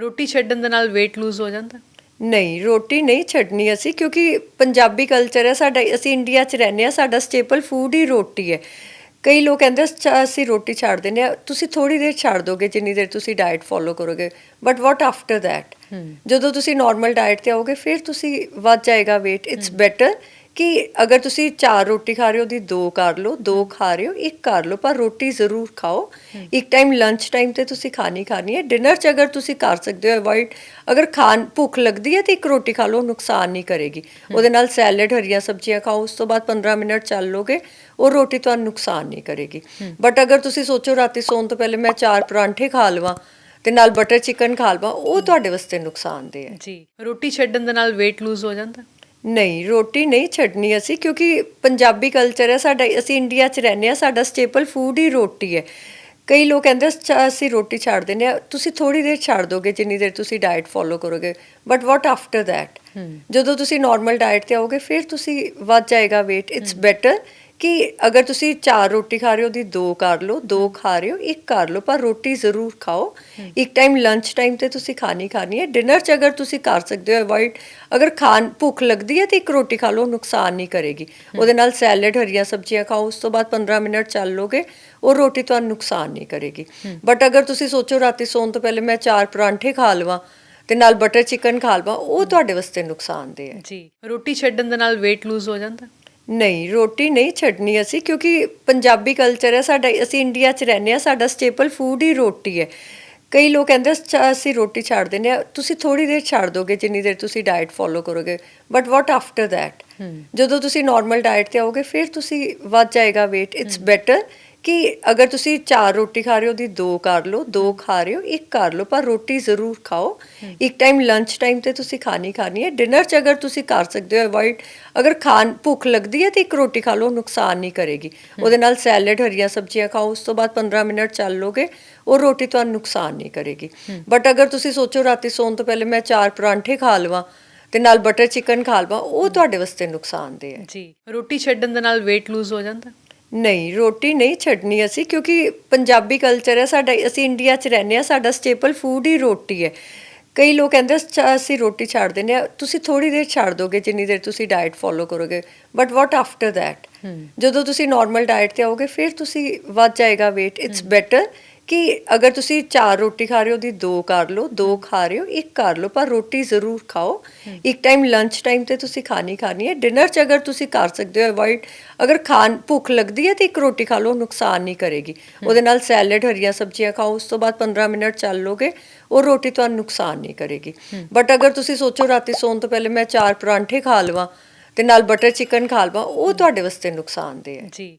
ਰੋਟੀ ਛੱਡਣ ਦੇ ਨਾਲ weight lose ਹੋ ਜਾਂਦਾ? ਨਹੀਂ ਰੋਟੀ ਨਹੀਂ ਛੱਡਣੀ ਅਸੀਂ ਕਿਉਂਕਿ ਪੰਜਾਬੀ ਕਲਚਰ ਹੈ ਸਾਡਾ ਅਸੀਂ ਇੰਡੀਆ 'ਚ ਰਹਿੰਦੇ ਆ ਸਾਡਾ ਸਟੇਪਲ ਫੂਡ ਹੀ ਰੋਟੀ ਹੈ। ਕਈ ਲੋਕ ਕਹਿੰਦੇ "ਅੱਛਾ, ਅਸੀਂ ਰੋਟੀ ਛੱਡ ਦਿੰਦੇ ਆ ਤੁਸੀਂ ਥੋੜੀ ਦੇਰ ਛੱਡ ਦੋਗੇ ਜਿੰਨੀ ਦੇਰ ਤੁਸੀਂ ਡਾਈਟ ਫੋਲੋ ਕਰੋਗੇ। ਬਟ ਵਾਟ ਆਫਟਰ ਥੈਟ ਜਦੋਂ ਤੁਸੀਂ ਨਾਰਮਲ ਡਾਈਟ ਤੇ ਆਓਗੇ ਫਿਰ ਤੁਸੀਂ ਵੱਧ ਜਾਏਗਾ weight ਇਟਸ ਬੈਟਰ ਕਿ ਅਗਰ ਤੁਸੀਂ ਚਾਰ ਰੋਟੀ ਖਾ ਰਹੇ ਹੋ ਦੀ ਦੋ ਕਰ ਲਓ ਦੋ ਖਾ ਰਹੇ ਹੋ ਇੱਕ ਕਰ ਲਓ ਪਰ ਰੋਟੀ ਜ਼ਰੂਰ ਖਾਓ। ਇੱਕ ਟਾਈਮ ਲੰਚ ਟਾਈਮ ਤੇ ਤੁਸੀਂ ਖਾਣੀ ਖਾਣੀ ਹੈ। ਡਿਨਰ 'ਚ ਅਗਰ ਤੁਸੀਂ ਕਰ ਸਕਦੇ ਹੋ ਅਵੋਇਡ ਅਗਰ ਖਾਣ ਭੁੱਖ ਲੱਗਦੀ ਹੈ ਤੇ ਇੱਕ ਰੋਟੀ ਖਾ ਲਓ ਨੁਕਸਾਨ ਨਹੀਂ ਕਰੇਗੀ। ਉਹਦੇ ਨਾਲ ਸੈਲਡ ਹਰੀਆਂ ਸਬਜ਼ੀਆਂ ਖਾਓ ਉਸ ਤੋਂ ਬਾਅਦ 15 ਮਿੰਟ ਚੱਲ ਲੋਗੇ ਉਹ ਰੋਟੀ ਤੁਹਾਨੂੰ ਨੁਕਸਾਨ ਨਹੀਂ ਕਰੇਗੀ। ਬਟ ਅਗਰ ਤੁਸੀਂ ਸੋਚੋ ਰਾਤੀ ਸੌਣ ਤੋਂ ਪਹਿਲੇ ਮੈਂ ਚਾਰ ਪਰਾਂਠੇ ਖਾ ਲਵਾਂ ਤੇ ਨਾਲ ਬਟਰ ਚਿਕਨ ਖਾ ਲਵਾਂ ਉਹ ਤੁਹਾਡੇ ਵਾਸਤੇ ਨੁਕਸਾਨਦੇਹ ਹੈ। ਜੀ ਰੋਟੀ ਛੱਡਣ ਦੇ ਨਾਲ weight lose ਹੋ ਜਾਂਦਾ? ਨਹੀਂ ਰੋਟੀ ਨਹੀਂ ਛੱਡਣੀ ਅਸੀਂ ਕਿਉਂਕਿ ਪੰਜਾਬੀ ਕਲਚਰ ਹੈ ਸਾਡਾ ਅਸੀਂ ਇੰਡੀਆ 'ਚ ਰਹਿੰਦੇ ਆ ਸਾਡਾ ਸਟੇਪਲ ਫੂਡ ਹੀ ਰੋਟੀ ਹੈ। ਕਈ ਲੋਕ ਕਹਿੰਦੇ "ਅੱਛਾ, ਅਸੀਂ ਰੋਟੀ ਛੱਡ ਦਿੰਦੇ ਆ ਤੁਸੀਂ ਥੋੜੀ ਦੇਰ ਛੱਡ ਦੋਗੇ ਜਿੰਨੀ ਦੇਰ ਤੁਸੀਂ ਡਾਈਟ ਫੋਲੋ ਕਰੋਗੇ। ਬਟ ਵਾਟ ਆਫਟਰ ਥੈਟ ਜਦੋਂ ਤੁਸੀਂ ਨਾਰਮਲ ਡਾਈਟ ਤੇ ਆਓਗੇ ਫਿਰ ਤੁਸੀਂ ਵੱਧ ਜਾਏਗਾ weight ਇਟਸ ਬੈਟਰ ਕਿ ਅਗਰ ਤੁਸੀਂ ਚਾਰ ਰੋਟੀ ਖਾ ਰਹੇ ਹੋ ਦੀ ਦੋ ਕਰ ਲਓ ਦੋ ਖਾ ਰਹੇ ਹੋ ਇੱਕ ਕਰ ਲਓ ਪਰ ਰੋਟੀ ਜ਼ਰੂਰ ਖਾਓ। ਇੱਕ ਟਾਈਮ ਲੰਚ ਟਾਈਮ ਤੇ ਤੁਸੀਂ ਖਾਣੀ ਖਾਣੀ ਹੈ। ਡਿਨਰ 'ਚ ਅਗਰ ਤੁਸੀਂ ਕਰ ਸਕਦੇ ਹੋ ਅਵੋਇਡ ਅਗਰ ਖਾਣ ਭੁੱਖ ਲੱਗਦੀ ਹੈ ਤੇ ਇੱਕ ਰੋਟੀ ਖਾ ਲਓ ਨੁਕਸਾਨ ਨਹੀਂ ਕਰੇਗੀ। ਉਹਦੇ ਨਾਲ ਸੈਲਡ ਹਰੀਆਂ ਸਬਜ਼ੀਆਂ ਖਾਓ ਉਸ ਤੋਂ ਬਾਅਦ 15 ਮਿੰਟ ਚੱਲ ਲੋਗੇ ਉਹ ਰੋਟੀ ਤੁਹਾਨੂੰ ਨੁਕਸਾਨ ਨਹੀਂ ਕਰੇਗੀ। ਬਟ ਅਗਰ ਤੁਸੀਂ ਸੋਚੋ ਰਾਤੀ ਸੌਣ ਤੋਂ ਪਹਿਲੇ ਮੈਂ ਚਾਰ ਪਰਾਂਠੇ ਖਾ ਲਵਾਂ ਤੇ ਨਾਲ ਬਟਰ ਚਿਕਨ ਖਾ ਲਵਾਂ ਉਹ ਤੁਹਾਡੇ ਵਾਸਤੇ ਨੁਕਸਾਨਦੇਹ ਹੈ। ਜੀ। ਰੋਟੀ ਛੱਡਣ ਦੇ ਨਾਲ weight lose ਹੋ ਜਾਂਦਾ? ਨਹੀਂ ਰੋਟੀ ਨਹੀਂ ਛੱਡਣੀ ਅਸੀਂ ਕਿਉਂਕਿ ਪੰਜਾਬੀ ਕਲਚਰ ਹੈ ਸਾਡਾ ਅਸੀਂ ਇੰਡੀਆ 'ਚ ਰਹਿੰਦੇ ਆ ਸਾਡਾ ਸਟੇਪਲ ਫੂਡ ਹੀ ਰੋਟੀ ਹੈ। ਕਈ ਲੋਕ ਕਹਿੰਦੇ "ਅੱਛਾ, ਅਸੀਂ ਰੋਟੀ ਛੱਡ ਦਿੰਦੇ ਆ ਤੁਸੀਂ ਥੋੜੀ ਦੇਰ ਛੱਡ ਦੋਗੇ ਜਿੰਨੀ ਦੇਰ ਤੁਸੀਂ ਡਾਈਟ ਫੋਲੋ ਕਰੋਗੇ ਬਟ ਵਾਟ ਆਫਟਰ ਥੈਟ ਜਦੋਂ ਤੁਸੀਂ ਨਾਰਮਲ ਡਾਈਟ ਤੇ ਆਓਗੇ ਫਿਰ ਤੁਸੀਂ ਵੱਧ ਜਾਏਗਾ weight ਇਟਸ ਬੈਟਰ ਕਿ ਅਗਰ ਤੁਸੀਂ ਚਾਰ ਰੋਟੀ ਖਾ ਰਹੇ ਹੋ ਦੀ ਦੋ ਕਰ ਲਓ ਦੋ ਖਾ ਰਹੇ ਹੋ ਇੱਕ ਕਰ ਲਓ ਪਰ ਰੋਟੀ ਜ਼ਰੂਰ ਖਾਓ। ਇੱਕ ਟਾਈਮ ਲੰਚ ਟਾਈਮ ਤੇ ਤੁਸੀਂ ਖਾਣੀ ਖਾਣੀ ਹੈ। ਡਿਨਰ 'ਚ ਅਗਰ ਤੁਸੀਂ ਕਰ ਸਕਦੇ ਹੋ ਅਵੋਇਡ ਅਗਰ ਖਾਣ ਭੁੱਖ ਲੱਗਦੀ ਹੈ ਤੇ ਇੱਕ ਰੋਟੀ ਖਾ ਲਓ ਨੁਕਸਾਨ ਨਹੀਂ ਕਰੇਗੀ। ਉਹਦੇ ਨਾਲ ਸੈਲਡ ਹਰੀਆਂ ਸਬਜ਼ੀਆਂ ਖਾਓ ਉਸ ਤੋਂ ਬਾਅਦ 15 ਮਿੰਟ ਚੱਲ ਲੋਗੇ ਉਹ ਰੋਟੀ ਤੁਹਾਨੂੰ ਨੁਕਸਾਨ ਨਹੀਂ ਕਰੇਗੀ। ਬਟ ਅਗਰ ਤੁਸੀਂ ਸੋਚੋ ਰਾਤੀ ਸੌਣ ਤੋਂ ਪਹਿਲੇ ਮੈਂ ਚਾਰ ਪਰਾਂਠੇ ਖਾ ਲਵਾਂ ਤੇ ਨਾਲ ਬਟਰ ਚਿਕਨ ਖਾ ਲਵਾਂ ਉਹ ਤੁਹਾਡੇ ਵਾਸਤੇ ਨੁਕਸਾਨਦੇਹ ਹੈ। ਜੀ। ਰੋਟੀ ਛੱਡਣ ਦੇ ਨਾਲ weight lose ਹੋ ਜਾਂਦਾ? ਨਹੀਂ ਰੋਟੀ ਨਹੀਂ ਛੱਡਣੀ ਅਸੀਂ ਕਿਉਂਕਿ ਪੰਜਾਬੀ ਕਲਚਰ ਹੈ ਸਾਡਾ ਅਸੀਂ ਇੰਡੀਆ 'ਚ ਰਹਿੰਦੇ ਆ ਸਾਡਾ ਸਟੇਪਲ ਫੂਡ ਹੀ ਰੋਟੀ ਹੈ। ਕਈ ਲੋਕ ਕਹਿੰਦੇ "ਅੱਛਾ, ਅਸੀਂ ਰੋਟੀ ਛੱਡ ਦਿੰਦੇ ਆ ਤੁਸੀਂ ਥੋੜੀ ਦੇਰ ਛੱਡ ਦੋਗੇ ਜਿੰਨੀ ਦੇਰ ਤੁਸੀਂ ਡਾਈਟ ਫੋਲੋ ਕਰੋਗੇ। ਬਟ ਵਾਟ ਆਫਟਰ ਥੈਟ ਜਦੋਂ ਤੁਸੀਂ ਨਾਰਮਲ ਡਾਈਟ ਤੇ ਆਓਗੇ ਫਿਰ ਤੁਸੀਂ ਵੱਧ ਜਾਏਗਾ weight ਇਟਸ ਬੈਟਰ ਕਿ ਅਗਰ ਤੁਸੀਂ ਚਾਰ ਰੋਟੀ ਖਾ ਰਹੇ ਹੋ ਦੀ ਦੋ ਕਰ ਲਓ ਦੋ ਖਾ ਰਹੇ ਹੋ ਇੱਕ ਕਰ ਲਓ ਪਰ ਰੋਟੀ ਜ਼ਰੂਰ ਖਾਓ। ਇੱਕ ਟਾਈਮ ਲੰਚ ਟਾਈਮ ਤੇ ਤੁਸੀਂ ਖਾਣੀ ਖਾਣੀ ਹੈ। ਡਿਨਰ 'ਚ ਅਗਰ ਤੁਸੀਂ ਕਰ ਸਕਦੇ ਹੋ ਅਵੋਇਡ ਅਗਰ ਖਾਣ ਭੁੱਖ ਲੱਗਦੀ ਹੈ ਤੇ ਇੱਕ ਰੋਟੀ ਖਾ ਲਓ ਨੁਕਸਾਨ ਨਹੀਂ ਕਰੇਗੀ। ਉਹਦੇ ਨਾਲ ਸੈਲਡ ਹਰੀਆਂ ਸਬਜ਼ੀਆਂ ਖਾਓ ਉਸ ਤੋਂ ਬਾਅਦ 15 ਮਿੰਟ ਚੱਲ ਲੋਗੇ ਉਹ ਰੋਟੀ ਤੁਹਾਨੂੰ ਨੁਕਸਾਨ ਨਹੀਂ ਕਰੇਗੀ। ਬਟ ਅਗਰ ਤੁਸੀਂ ਸੋਚੋ ਰਾਤੀ ਸੌਣ ਤੋਂ ਪਹਿਲੇ ਮੈਂ ਚਾਰ ਪਰਾਂਠੇ ਖਾ ਲਵਾਂ ਤੇ ਨਾਲ ਬਟਰ ਚਿਕਨ ਖਾ ਲਵਾਂ ਉਹ ਤੁਹਾਡੇ ਵਾਸਤੇ ਨੁਕਸਾਨਦੇਹ ਹੈ। ਜੀ।